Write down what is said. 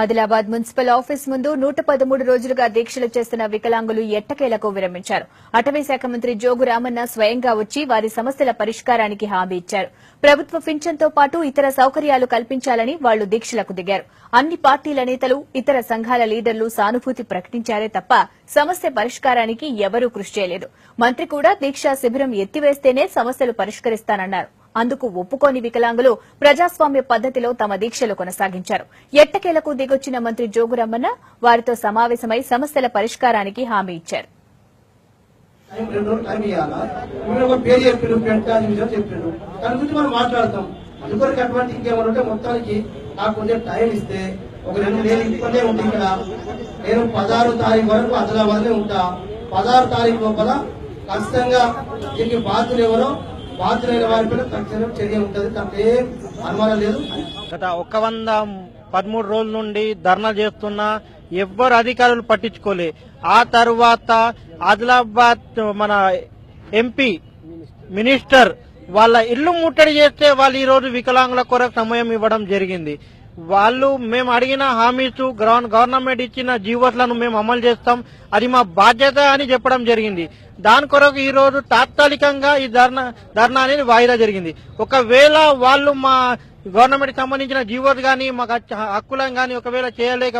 Adilabad municipal office ముందు నూట పదమూడు రోజులుగా దీక్షలు చేస్తున్న వికలాంగులు ఎట్టకేలకు విరమించారు. అటవీ శాఖ మంత్రి జోగు రామన్న స్వయంగా వచ్చి వారి సమస్యల పరిష్కారానికి హామీ ఇచ్చారు. ప్రభుత్వ పింఛన్తో పాటు ఇతర సౌకర్యాలు కల్పించాలని వాళ్ళు దీక్షలకు దిగారు. అన్ని పార్టీల నేతలు ఇతర సంఘాల లీడర్లు సానుభూతి ప్రకటించారే తప్ప సమస్య పరిష్కారానికి ఎవరూ కృషి చేయలేదు. మంత్రి కూడా దీక్షా శిబిరం ఎత్తివేస్తేనే సమస్యలు పరిష్కరిస్తానన్నారు. అందుకు ఒప్పుకోని వికలాంగులు ప్రజాస్వామ్య పద్దతిలో తమ దీక్షలు కొనసాగించారు. ఎట్టకేలకు దిగొచ్చిన మంత్రి జోగురమ్మన్న వారితో సమావేశమై సమస్యల పరిష్కారానికి హామీ ఇచ్చారు. ఒక అందుకొరకు అటువంటి ఇంకేమైనా ఉంటే మొత్తానికి నాకు కొంచెం టైం ఇస్తే ఒక రెండు నేను ఇక్కడే ఉంటా ఇక్కడ. నేను పదహారు తారీఖు వరకు ఆదిలాబాద్లో ఉంటా. పదహారు తారీఖు లోపల ఖచ్చితంగా దీనికి బాధ్యులు ఎవరో బాధ్యులైన వారిపైన తక్షణం చర్య ఉంటుంది. దాంట్లో ఏం అనుమానం లేదు. గత ఒక వంద పదమూడు రోజుల నుండి ధర్నా చేస్తున్నా ఎవ్వరు అధికారులు పట్టించుకోలే. ఆ తర్వాత ఆదిలాబాద్ మన ఎంపీ మినిస్టర్ వాళ్ళ ఇల్లు ముట్టడి చేస్తే వాళ్ళు ఈ రోజు వికలాంగుల కొరకు సమయం ఇవ్వడం జరిగింది. వాళ్ళు మేము అడిగిన హామీస్ గ్రౌండ్ గవర్నమెంట్ ఇచ్చిన జీవోట్లను మేము అమలు చేస్తాం. అది మా బాధ్యత అని చెప్పడం జరిగింది. దాని కొరకు ఈ రోజు తాత్కాలికంగా ఈ ధర్నా ధర్నా అనేది వాయిదా జరిగింది. ఒకవేళ వాళ్ళు మా గవర్నమెంట్ సంబంధించిన జీవోస్ గానీ మాకు హక్కులను గానీ ఒకవేళ చేయలేక